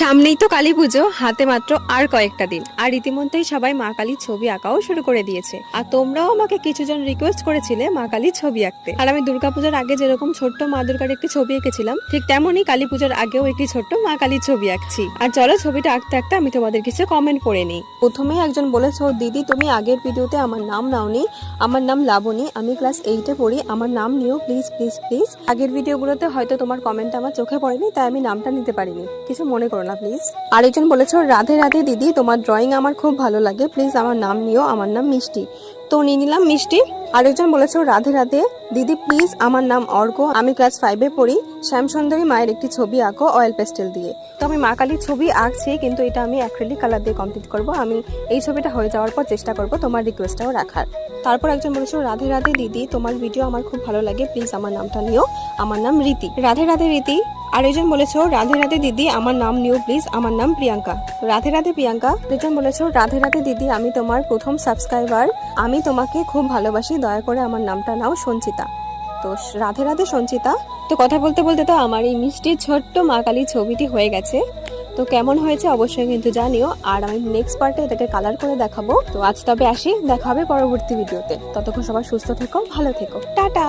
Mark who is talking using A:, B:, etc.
A: সামনেই তো কালী পুজো, হাতে মাত্র আর কয়েকটা দিন। আর ইতিমধ্যেই সবাই মা কালীর ছবি আঁকাও শুরু করে দিয়েছে। আর তোমরাও আমাকে কিছুজন রিকোয়েস্ট করেছিলে মা কালীর ছবি আঁকতে। আর আমি দুর্গাপূজার আগে যেরকম ছোট্ট মা দুর্গার একটি ছবি এঁকেছিলাম, ঠিক তেমনই কালী পুজোর আগেও একটি ছোট্ট মা কালীর ছবি আঁকছি। আর চলো ছবিটা আঁকতে আঁকতে আমি তোমাদের কিছু কমেন্ট পড়ে নিই। প্রথমে একজন বলেছ দিদি, তুমি আগের ভিডিওতে আমার নাম নাওনি, আমার নাম লাবণী, আমি ক্লাস এইটে পড়ি, আমার নাম নিও প্লিজ প্লিজ প্লিজ আগের ভিডিওগুলোতে হয়তো তোমার কমেন্ট আমার চোখে পড়েনি, তাই আমি নামটা নিতে পারিনি। কিছু মনে করো না। প্লিজ আরেকজন বলেছ, রাধে রাধে, দিদি, তোমার ড্রয়িং আমার খুব ভালো লাগে। প্লিজ আমার নাম নিও, আমার নাম মিষ্টি। তো নিয়ে নিলাম মিষ্টি। আরেকজন বলেছ, রাধে রাধে, দিদি প্লিজ আমার নাম অর্ক আমি ক্লাস ফাইভে পড়ি। শ্যামসুন্দরী মায়ের একটি ছবি আঁকো অয়েল পেস্টেল দিয়ে। তো আমি মা কালীর ছবি আঁকছি, কিন্তু এটা আমি অ্যাক্রিলিক কালার দিয়ে কমপ্লিট করব। আমি এই ছবিটা হয়ে যাওয়ার পর চেষ্টা করব তোমার রিকোয়েস্টটাও রাখার। তারপর একজন বলেছ, রাধে রাধে, দিদি, তোমার ভিডিও আমার খুব ভালো লাগে। প্লিজ আমার নামটা নিও। আমার নাম রীতি। রাধে রাধে, রীতি। আরেকজন বলেছ, রাধে রাধে দিদি, আমার নাম নিউ, প্লিজ, আমার নাম প্রিয়াঙ্কা। রাধে রাধে প্রিয়াঙ্কা। আরেকজন বলেছ, রাধে রাধে দিদি, আমি তোমার প্রথম সাবস্ক্রাইবার। আমি তোমাকে খুব ভালোবাসি, দয়া করে আমার নামটা নাও সঞ্চিতা। তো রাধে রাধে সঞ্চিতা। তো কথা বলতে বলতে তো আমার এই মিষ্টির ছোট্ট মা কালী ছবিটি হয়ে গেছে। তো কেমন হয়েছে অবশ্যই কিন্তু জানিও। আর আমি নেক্সট পার্টে এটাকে কালার করে দেখাবো। তো আজ তবে আসি, দেখা হবে পরবর্তী ভিডিওতে। ততক্ষণ সবাই সুস্থ থেকো, ভালো থেকো। টাটা!